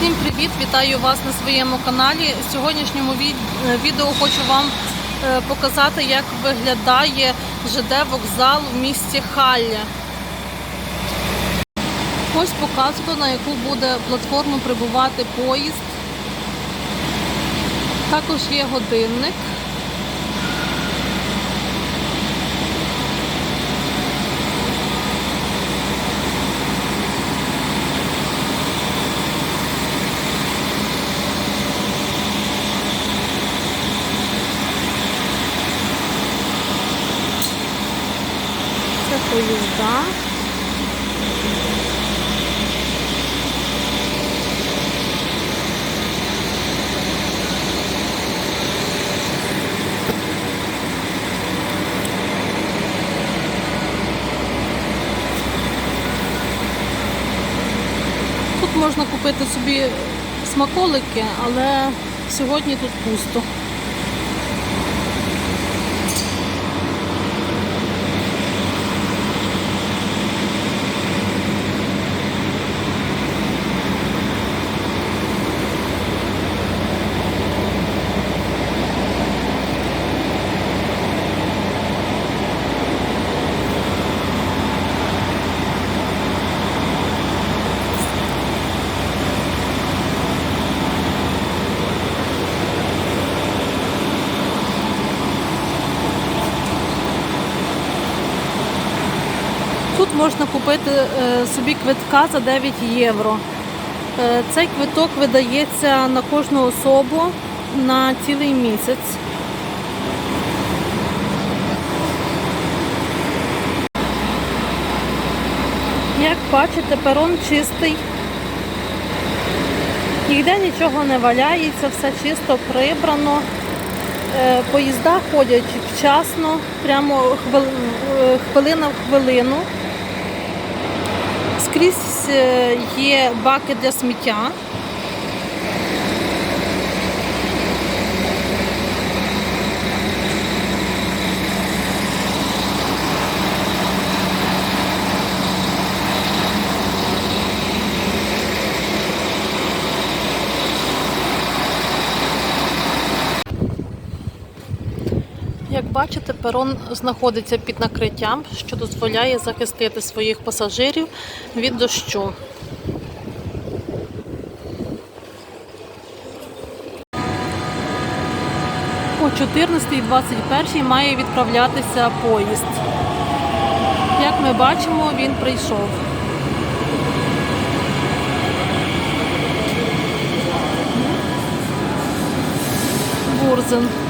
Всім привіт! Вітаю вас на своєму каналі. В сьогоднішньому е, відео хочу вам е, показати, як виглядає ЖД вокзал в місті Халля. Ось показано, на яку буде платформу прибувати поїзд. Також є годинник. Поїзда. Тут можна купити собі смаколики, але сьогодні тут пусто. Можна купити е, собі квитка за 9 євро. Е, Цей квиток видається на кожну особу на цілий місяць. Як бачите, перон чистий. Ніде нічого не валяється, все чисто прибрано. Е, Поїзда ходять вчасно, прямо хвилина в хвилину. Скрізь е, є баки для сміття. Як бачите, перон знаходиться під накриттям, що дозволяє захистити своїх пасажирів від дощу. О 14.21 має відправлятися поїзд. Як ми бачимо, він прийшов. Бурзен.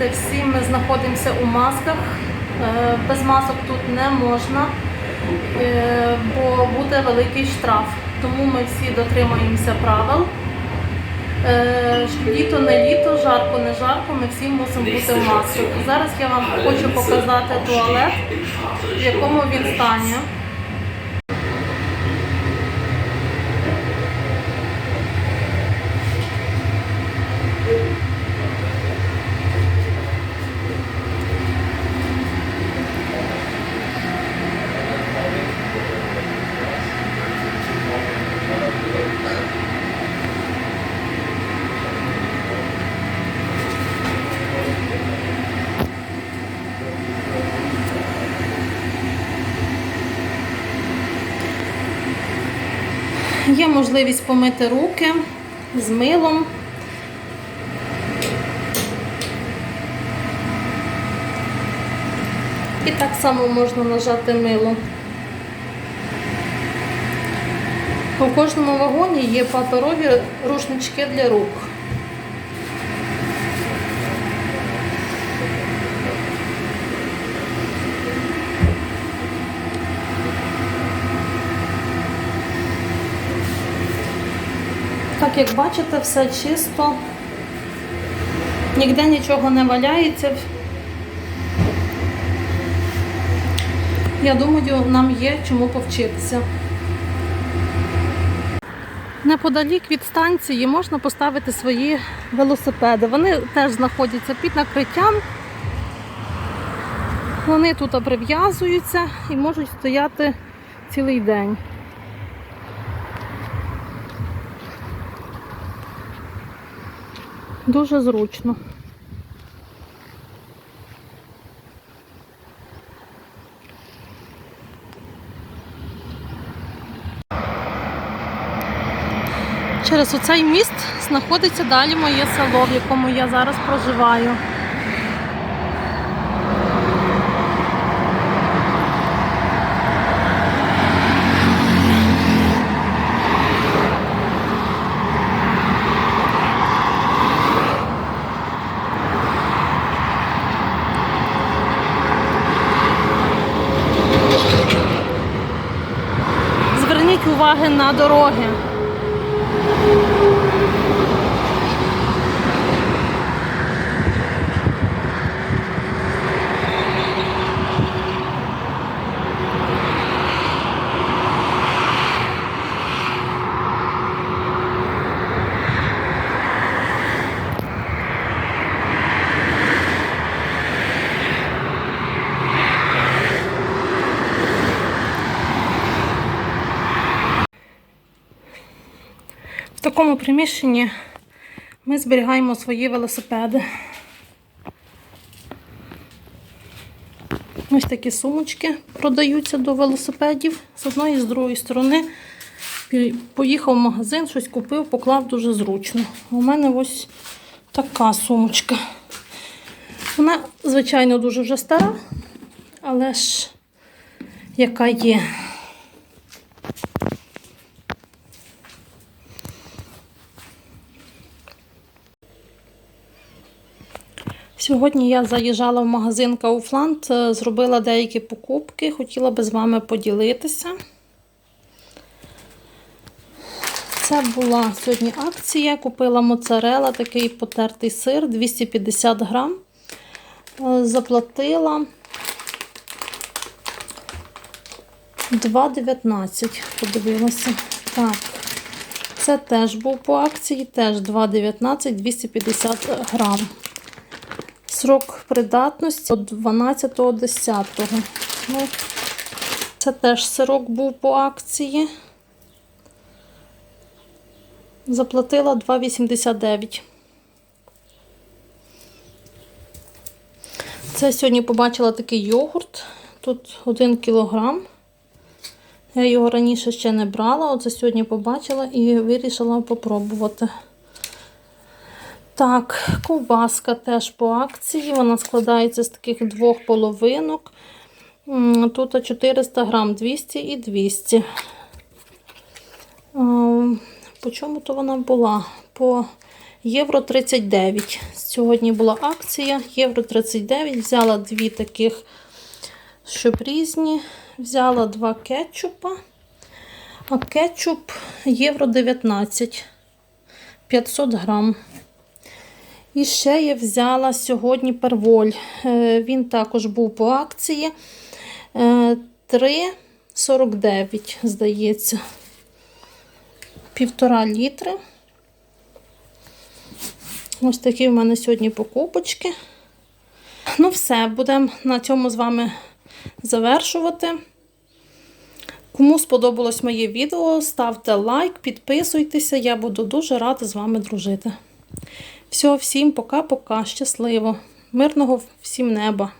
Як всі ми знаходимося у масках. Е, Без масок тут не можна, е, бо буде великий штраф. Тому ми всі дотримуємося правил. Е, Літо не літо, жарко не жарко, ми всі мусимо бути в масках. Зараз я вам хочу показати туалет, в якому він стані. Є можливість помити руки з милом. І так само можна нажати мило. У кожному вагоні є паперові рушнички для рук. Як бачите, все чисто, ніде нічого не валяється. Я думаю, нам є чому повчитися. Неподалік від станції можна поставити свої велосипеди. Вони теж знаходяться під накриттям. Вони тут прив'язуються і можуть стояти цілий день. Дуже зручно. Через оцей міст знаходиться далі моє село, в якому я зараз проживаю. Уваги на дороги. В такому приміщенні ми зберігаємо свої велосипеди. Ось такі сумочки продаються до велосипедів з одної і з другої сторони. Поїхав в магазин, щось купив, поклав дуже зручно. У мене ось така сумочка. Вона, звичайно, дуже вже стара, але ж яка є. Сьогодні я заїжджала в магазин Kaufland, е, зробила деякі покупки, хотіла би з вами поділитися. Це була сьогодні акція. Купила моцарела, такий потертий сир 250 грам. Е, Заплатила 2,19. Подивилася. Так. Це теж був по акції, теж 2,19, 250 грам. Срок придатності 12.10. Ну, це теж сирок був по акції. Заплатила 2,89. Це сьогодні побачила такий йогурт. Тут 1 кілограм. Я його раніше ще не брала, оце сьогодні побачила і вирішила попробувати. Так, ковбаска теж по акції. Вона складається з таких двох половинок. Тут 400 грам 200 і 200. Ем, По чому то вона була? По євро 39. Сьогодні була акція. Євро 39. Взяла дві таких, щоб різні. Взяла два кетчупа. А кетчуп євро 19. 500 грам. І ще я взяла сьогодні перволь. Е, Він також був по акції. Е, 3,49, здається. Півтора літри. Ось такі в мене сьогодні покупочки. Ну, все, будемо на цьому з вами завершувати. Кому сподобалось моє відео, ставте лайк, підписуйтеся, я буду дуже рада з вами дружити. Все, всім пока-пока, щасливо, мирного всім неба!